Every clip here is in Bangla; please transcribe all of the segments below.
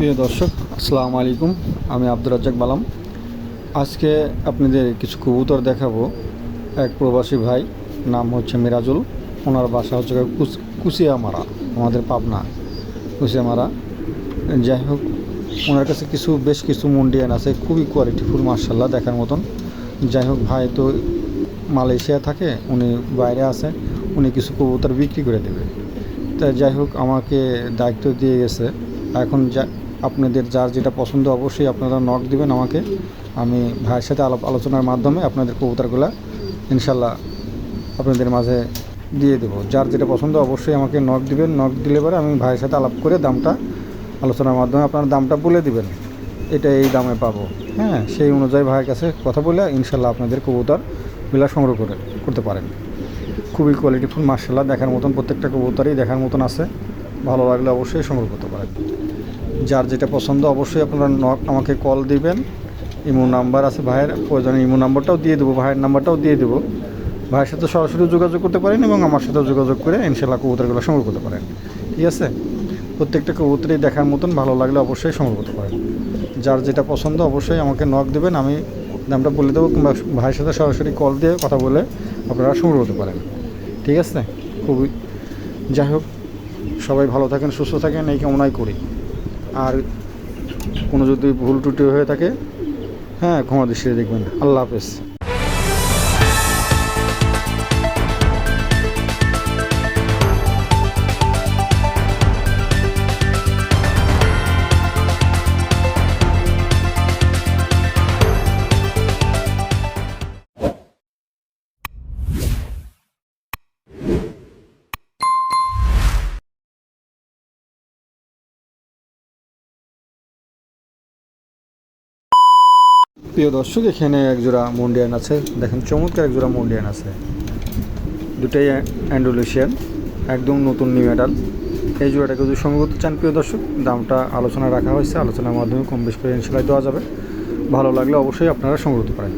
প্রিয় দর্শক, আসসালামু আলাইকুম। আমি আব্দুর রাজ্জাক বালাম। আজকে আপনাদের কিছু কবুতর দেখাবো। এক প্রবাসী ভাই, নাম হচ্ছে মিরাজুল। ওনার বাসা হচ্ছে কুচিয়ামারা আমাদের পাবনা কুচিয়ামারা যাই হোক, ওনার কাছে কিছু, বেশ কিছু মুন্ডিয়ান আছে, খুবই কোয়ালিটিফুল মার্শাল্লাহ দেখার মতন। যাই হোক, ভাই তো মালয়েশিয়া থাকে, উনি বাইরে আছে, উনি কিছু কবুতর বিক্রি করে দেবে। তা যাই হোক, আমাকে দায়িত্ব দিয়ে গেছে। এখন যা আপনাদের যার যেটা পছন্দ অবশ্যই আপনারা নক দিবেন আমাকে। আমি ভাইয়ের সাথে আলাপ আলোচনার মাধ্যমে আপনাদের কবুতরগুলো ইনশাল্লাহ আপনাদের মাঝে দিয়ে দেবো। যার যেটা পছন্দ অবশ্যই আমাকে নক দিবেন। নক দিলে পরে আমি ভাইয়ের সাথে আলাপ করে দামটা আলোচনার মাধ্যমে আপনার দামটা বলে দিবেন। এটা এই দামে পাবো। হ্যাঁ সেই অনুযায়ী ভাইয়ের কাছে কথা বলে ইনশাল্লাহ আপনাদের কবুতরগুলো সংগ্রহ করে করতে পারেন। খুবই কোয়ালিটিফুল মার্শাল্লাহ দেখার মতন প্রত্যেকটা কবুতরই দেখার মতন আছে। ভালো লাগলে অবশ্যই সংগ্রহ করতে পারেন। যার যেটা পছন্দ, অবশ্যই আপনারা আমাকে কল দিবেন। ইমো নাম্বার আছে ভাইয়ের, প্রয়োজনে ইমো নাম্বারটাও দিয়ে দেবো, ভাইয়ের নাম্বারটাও দিয়ে দেবো। ভাইয়ের সাথে সরাসরি যোগাযোগ করতে পারেন এবং আমার সাথেও যোগাযোগ করে ইনশাল্লাহ কবুতরগুলো সংগ্রহ করতে পারেন। ঠিক আছে? প্রত্যেকটা কবুতরই দেখার মতন ভালো লাগলে অবশ্যই সংগ্রহ করতে পারেন। যার যেটা পছন্দ, অবশ্যই আমাকে নক দেবেন, আমি দামটা বলে দেবো কিংবা ভাইয়ের সাথে সরাসরি কল দিয়ে কথা বলে আপনারা সংগ্রহ করতে পারেন। ঠিক আছে? খুবই, যাই হোক, সবাই ভালো থাকেন, সুস্থ থাকেন, এই কামনাই করি। আর কোনো যদি ভুল টুটি হয়ে থাকে হ্যাঁ ক্ষমা দৃষ্টিতে দেখবেন। আল্লাহ হাফেজ। প্রিয় দর্শক, এখানে এক জোড়া মন্ডিয়ান আছে। দেখেন, চমৎকার এক জোড়া মন্ডিয়ান আছে। দুটাই অ্যান্ডোলেশিয়ান, একদম নতুন নিউ মেডাল এই জোড়াটাকে যদি সংগ্রহ করতে চান, প্রিয় দর্শক, দামটা আলোচনা রাখা হয়েছে। আলোচনার মাধ্যমে কম বেশ করে ইনশাল্লাহ দেওয়া যাবে। ভালো লাগলে অবশ্যই আপনারা সংগ্রহ করতে পারেন।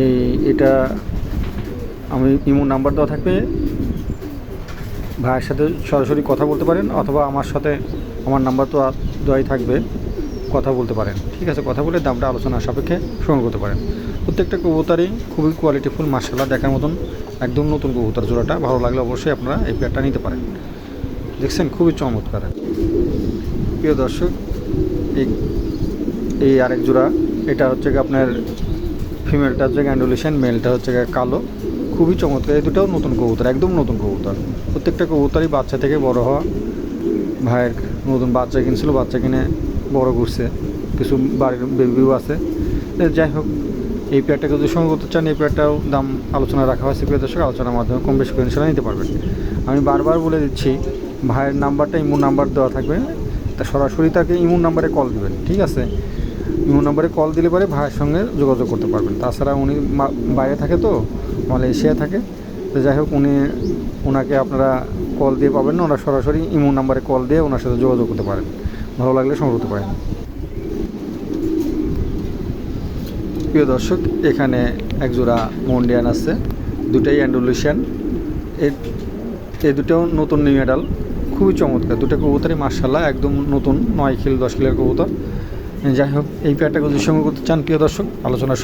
এই, এটা আমি ইমো নাম্বার দেওয়া থাকবে। ভাইয়ের সাথে সরাসরি কথা বলতে পারেন, অথবা আমার সাথে আমার নাম্বার তো দেওয়াই থাকবে। কথা বলতে পারেন। ঠিক আছে, কথা বলে দামটা আলোচনার সাপেক্ষে সংগ্রহ করতে পারেন। প্রত্যেকটা কবুতারই খুবই কোয়ালিটিফুল মার্শাল্লাহ দেখার মতন একদম নতুন কবুতার জোড়াটা। ভালো লাগলে অবশ্যই আপনারা এই পেয়ারটা নিতে পারেন। দেখছেন, খুবই চমৎকার। প্রিয় দর্শক, এই এই আরেক জোড়া, এটা হচ্ছে গিয়ে আপনার ফিমেলটা হচ্ছে গ্যান্ডুলেশন মেলটা হচ্ছে গিয়ে কালো। খুবই চমৎকার, এই দুটাও নতুন কবুতর, একদম নতুন কবুতর। প্রত্যেকটা কবুতরই বাচ্চা থেকে বড় হওয়া। ভাইয়ের নতুন বাচ্চা কিনছিল, বাচ্চা কিনে বড় করছে কিছু বাড়ির বেবিও আছে। যাই হোক, এই পেয়ারটাকে যদি সঙ্গে করতে চান, এই পেয়ারটাও দাম আলোচনা রাখা হয়েছে প্রিয় দর্শক, আলোচনার মাধ্যমে কম বেশি করে ইনশাল্লাহ নিতে পারবেন। আমি বারবার বলে দিচ্ছি, ভাইয়ের নাম্বারটা ইমো নাম্বার দেওয়া থাকবে, তা সরাসরি তাকে ইমো নাম্বারে কল দেবেন, ঠিক আছে? ইমো নাম্বারে কল দিলে পরে ভাইয়ের সঙ্গে যোগাযোগ করতে পারবেন। তাছাড়া উনি বাইরে থাকে তো মালয়েশিয়া থাকে, তো যাই হোক, উনি ওনাকে আপনারা কল দিয়ে পাবেন না, ওনার সরাসরি ইমো নাম্বারে কল দিয়ে ওনার সাথে যোগাযোগ করতে পারেন। ভালো লাগলে সংগ্রহ করতে পারেন। প্রিয় দর্শক, এখানে একজোড়া মন্ডিয়ান আছে, দুটাই অ্যান্ডোলেশিয়ান। এই দুটোও নতুন নিউ মেডাল খুবই চমৎকার। দুটো কবুতরই মার্শাল্লাহ একদম নতুন, নয় কিল, দশ কিলের কবুতর। যাই হোক, এই পেয়ারটা যদি সংগ্রহ করতে চান, প্রিয় দর্শক, আলোচনা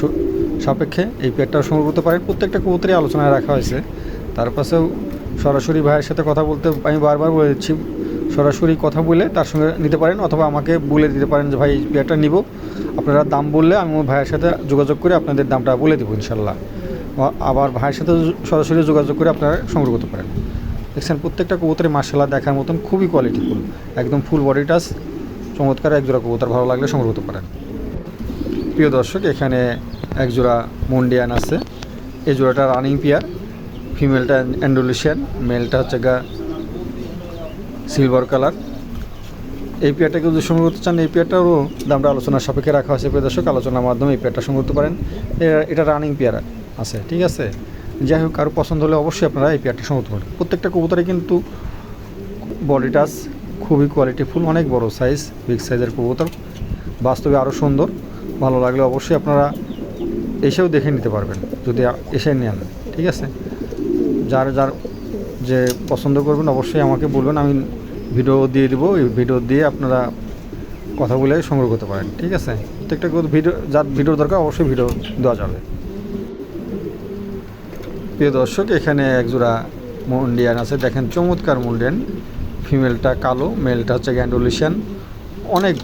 সাপেক্ষে এই পেয়ারটাও সংগ্রহ করতে পারেন। প্রত্যেকটা কবুতরই আলোচনায় রাখা হয়েছে। তার পাশেও সরাসরি ভাইয়ের সাথে কথা বলতে আমি বারবার বলে দিচ্ছি সরাসরি কথা বলে তার সঙ্গে নিতে পারেন অথবা আমাকে বলে দিতে পারেন যে, ভাই, এই পেয়ারটা নিব। আপনারা দাম বললে আমি আমার ভাইয়ের সাথে যোগাযোগ করে আপনাদের দামটা বলে দেবো, ইনশাল্লাহ। আবার ভাইয়ের সাথে সরাসরি যোগাযোগ করে আপনারা সংগ্রহ করতে পারেন। দেখছেন, প্রত্যেকটা কবুতরের মার্শাল্লাহ দেখার মতন খুবই কোয়ালিটিফুল একদম ফুল বডি টাচ চমৎকার এক জোড়া কবুতর, ভালো লাগলে সংগ্রহ করতে পারেন। প্রিয় দর্শক, এখানে এক জোড়া মন্ডিয়ান আছে। এই জোড়াটা রানিং পেয়ার ফিমেলটা অ্যান্ডোলেশিয়ান মেলটা হচ্ছে গা সিলভার কালার এই পেয়ারটাকে যদি সংগ্রহ করতে চান, এই পেয়ারটারও দামটা আলোচনার সাপেক্ষে রাখা হয়েছে প্রিয় দর্শক। আলোচনার মাধ্যমে এই পেয়ারটা সংগ্রহ করতে পারেন। এটা রানিং পেয়ার আছে, ঠিক আছে? যাই হোক, কারও পছন্দ হলে অবশ্যই আপনারা এই পেয়ারটা সংগ্রহ করতে পারেন। প্রত্যেকটা কবুতরে কিন্তু বডি টাচ খুবই কোয়ালিটিফুল অনেক বড় সাইজ বিগ সাইজের কবুতর। বাস্তবে আরও সুন্দর। ভালো লাগলে অবশ্যই আপনারা এসেও দেখে নিতে পারবেন, যদি এসে নেন, ঠিক আছে? যার যার যে পছন্দ করবেন, অবশ্যই আমাকে বলবেন। আমি ভিডিও দিয়ে দেবো, এই ভিডিও দিয়ে আপনারা কথা বলে সংগ্রহ করতে পারেন, ঠিক আছে? প্রত্যেকটা ভিডিও, যার ভিডিওর দরকার অবশ্যই ভিডিও দেওয়া যাবে। প্রিয় দর্শক, এখানে একজোড়া মুন্ডিয়ান আছে। দেখেন, চমৎকার মুন্ডিয়ান। ফিমেলটা কালো, মেলটা হচ্ছে গ্যান্ডোলিশিয়ান। অনেক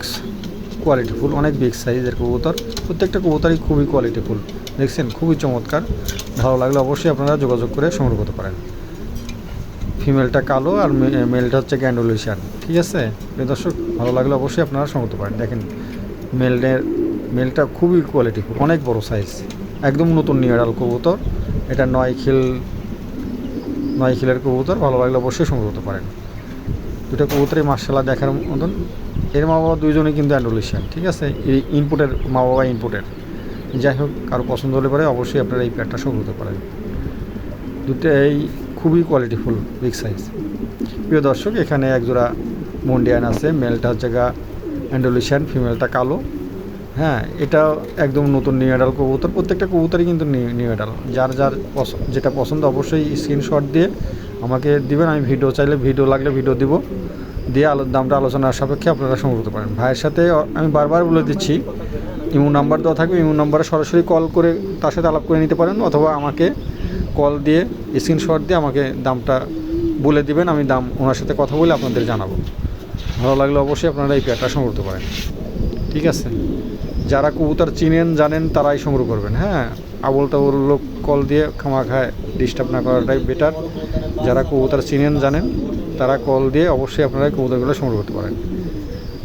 কোয়ালিটিফুল অনেক বিগ সাইজের কবুতর। প্রত্যেকটা কবুতরই খুবই কোয়ালিটিফুল দেখছেন, খুবই চমৎকার। ভালো লাগলে অবশ্যই আপনারা যোগাযোগ করে সংগ্রহ করতে পারেন। ফিমেলটা কালো আর মেলটা হচ্ছে গ্যান্ডোলিশিয়ান, ঠিক আছে? দর্শক, ভালো লাগলে অবশ্যই আপনারা সংগ্রহ পারেন। দেখেন মেলের মেলটা খুবই কোয়ালিটিফুল অনেক বড় সাইজ একদম নতুন নিয়ারাল কবুতর। এটা নয় খিল, নয় খিলের কবুতর, ভালো লাগলে অবশ্যই সংগ্রহ করতে পারেন। দুটো কবুতরই মার্শাল্লাহ দেখার মতন। এর মা বাবা দুইজনেই কিন্তু অ্যান্ডোলিশিয়ান ঠিক আছে? এই ইনপুটের মা বাবা ইনপুটের যাই হোক, কারও পছন্দ হলে পরে অবশ্যই আপনারা এই প্যাডটা সংগ্রহ করতে পারেন। দুটোই খুবই কোয়ালিটিফুল বিগ সাইজ প্রিয় দর্শক, এখানে একজোড়া মন্ডিয়ান আছে মেলটা হচ্ছে গা অ্যান্ডোলিশিয়ান ফিমেলটা কালো। হ্যাঁ এটা একদম নতুন নিউ এডাল কবুতর, প্রত্যেকটা কবুতরই কিন্তু নিউ এডাল যার যার যেটা পছন্দ অবশ্যই স্ক্রিনশট দিয়ে আমাকে দিবেন, আমি ভিডিও চাইলে ভিডিও লাগলে ভিডিও দিব। দিয়ে আলো, দামটা আলোচনার সাপেক্ষে আপনারা সংগ্রহ করতে পারেন ভাইয়ের সাথে আমি বারবার বলে দিচ্ছি, ইমো নাম্বার দেওয়া থাকবে, ইমো নাম্বারে সরাসরি কল করে তার সাথে আলাপ করে নিতে পারেন, অথবা আমাকে কল দিয়ে স্ক্রিনশট দিয়ে আমাকে দামটা বলে দিবেন, আমি দাম ওনার সাথে কথা বলে আপনাদের জানাব। ভালো লাগলে অবশ্যই আপনারা এই পেয়ারটা সংগ্রহ করতে পারেন। ঠিক আছে? যারা কবুতর চিনেন, জানেন, তারাই সংগ্রহ করবেন হ্যাঁ? আবল তাবল লোক কল দিয়ে খামা খায় ডিস্টার্ব না করাটাই বেটার যারা কবুতর চিনেন, জানেন, তারা কল দিয়ে অবশ্যই আপনারা কবুতরগুলো সংগ্রহ করতে পারেন।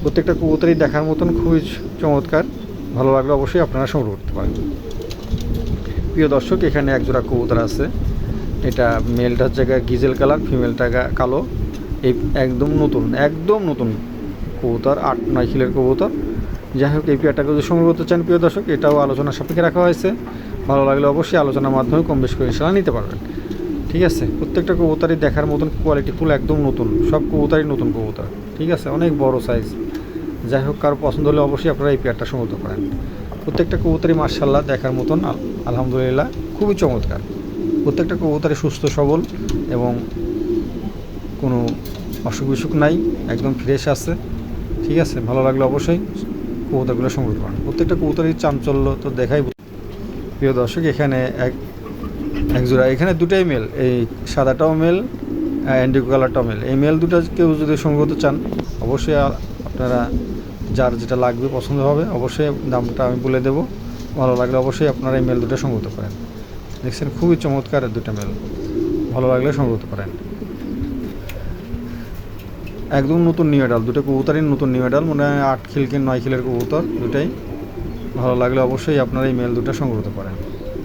প্রত্যেকটা কবুতরই দেখার মতন খুবই চমৎকার। ভালো লাগলে অবশ্যই আপনারা সংগ্রহ করতে পারেন। প্রিয় দর্শক, এখানে একজোড়া কবুতর আছে। এটা মেলটার জায়গায় গিজেল কালার, ফিমেলটা কালো। এই একদম নতুন একদম নতুন কবুতর, আট নয় খিলের কবুতর। যাই হোক, এই পেয়ারটাকে যদি সংগ্রহ করতে চান, প্রিয় দর্শক, এটাও আলোচনা সাপেক্ষে রাখা হয়েছে। ভালো লাগলে অবশ্যই আলোচনার মাধ্যমে কম বেশি করে ইনশাল্লাহ নিতে পারবেন। ঠিক আছে, প্রত্যেকটা কবুতরই দেখার মতন কোয়ালিটি ফুল একদম নতুন। সব কবুতরই নতুন কবুতর। ঠিক আছে, অনেক বড় সাইজ যাই হোক, কারও পছন্দ হলে অবশ্যই আপনারা এই পেয়ারটা সংগ্রহ করতে পারেন। প্রত্যেকটা কবুতরই মার্শাল্লাহ দেখার মতন আলহামদুলিল্লাহ, খুবই চমৎকার। প্রত্যেকটা কবুতরই সুস্থ, সবল এবং কোনো অসুখ বিসুখ নাই, একদম ফ্রেশ আছে, ঠিক আছে? ভালো লাগলে অবশ্যই কবুতরগুলো সংগ্রহ করেন। প্রত্যেকটা কবুতরই চাঞ্চল্য তো দেখাই প্রিয় দর্শক, এখানে এক এক জোড়া এখানে দুটাই মেল এই সাদাটাও মেল অ্যান্ডিকো কালারটাও মেল এই মেল দুটো কেউ যদি সংগ্রহ চান, অবশ্যই আপনারা যার যেটা লাগবে, পছন্দ হবে, অবশ্যই দামটা আমি বলে দেবো। ভালো লাগলে অবশ্যই আপনারা এই মেল দুটো সংগ্রহ করতে পারেন। দেখছেন, খুবই চমৎকার দুটো মেল ভালো লাগলে সংগ্রহ করতে পারেন। একদম নতুন নিউ এডাল দুটো কবুতরই নতুন নিউ এডাল মনে আট খিলকে, নয় খিলের কবুতর দুটাই। ভালো লাগলে অবশ্যই আপনারা এই মেল দুটো সংগ্রহ করতে পারেন।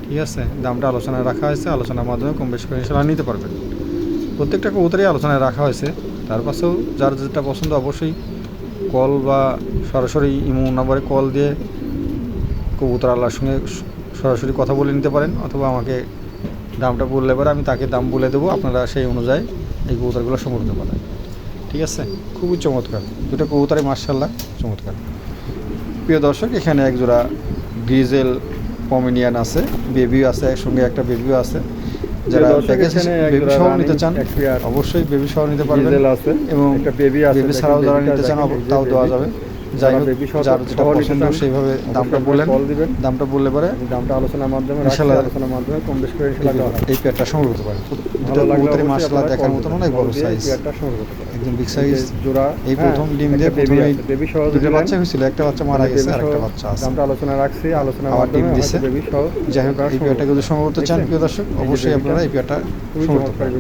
ঠিক আছে? দামটা আলোচনায় রাখা হয়েছে। আলোচনার মাধ্যমে কম বেশি করে ইনশাল্লাহ নিতে পারবেন। প্রত্যেকটা কবুতরই আলোচনায় রাখা হয়েছে। তার পাশেও যার যেটা পছন্দ, অবশ্যই কল বা সরাসরি ইমো নাম্বারে কল দিয়ে কবুতর আল্লাহর সঙ্গে সরাসরি কথা বলে নিতে পারেন অথবা আমাকে দামটা বললে পরে আমি তাকে দাম বলে দেবো। আপনারা সেই অনুযায়ী এই কবুতরগুলো সংগ্রহ করতে পারেন। ঠিক আছে? খুবই চমৎকার। দুটো কবুতরই মার্শাল্লাহ চমৎকার। প্রিয় দর্শক, এখানে এক জোড়া ডিজেল পমিনিয়ান আছে। বেবিও আছে, একসঙ্গে একটা বেবিও আছে। যারা প্যাকেজ বেবি সহ নিতে চান অবশ্যই বেবি সহ নিতে পারবেন। এবং একটা বেবি আছে বেবি ছাড়াও যারা নিতে চান দেখেন, অব- এই যে তাও দেওয়া যাবে। যাই হোক যার যেটা পছন্দ সেইভাবে দামটা বললেন দামটা বললে পরে দামটা আলোচনার মাধ্যমে আলোচনার মাধ্যমে কম বেশ করে এই পেয়ারটা সংগ্রহ করতে পারেন দেখার মতন অনেক বড় সাইজ পেয়ারটা সংগ্রহ করতে পারেন। একদম বিগ সাইজ জোড়া এই হ্যাঁ, প্রথম ডিম একটা দিয়ে প্রথমে বেবি সহ দুটো বাচ্চা হয়েছিল একটা বাচ্চা মারা গেছে আর একটা বাচ্চা আছে। আমরা আলোচনা রাখছি আলোচনা আবার ডিম দিছে। বেবি সহ যাই হোক এই পেয়ারটা যদি সংগ্রহ করতে চান প্রিয় দর্শক অবশ্যই আপনারা এই পেয়ারটা খুবই সংগ্রহ করতে পারেন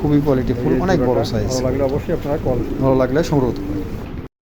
খুবই কোয়ালিটি ফুল অনেক বড় সাইজ ভালো লাগলে অবশ্যই আপনারা কল ভালো লাগলে সংগ্রহ করতে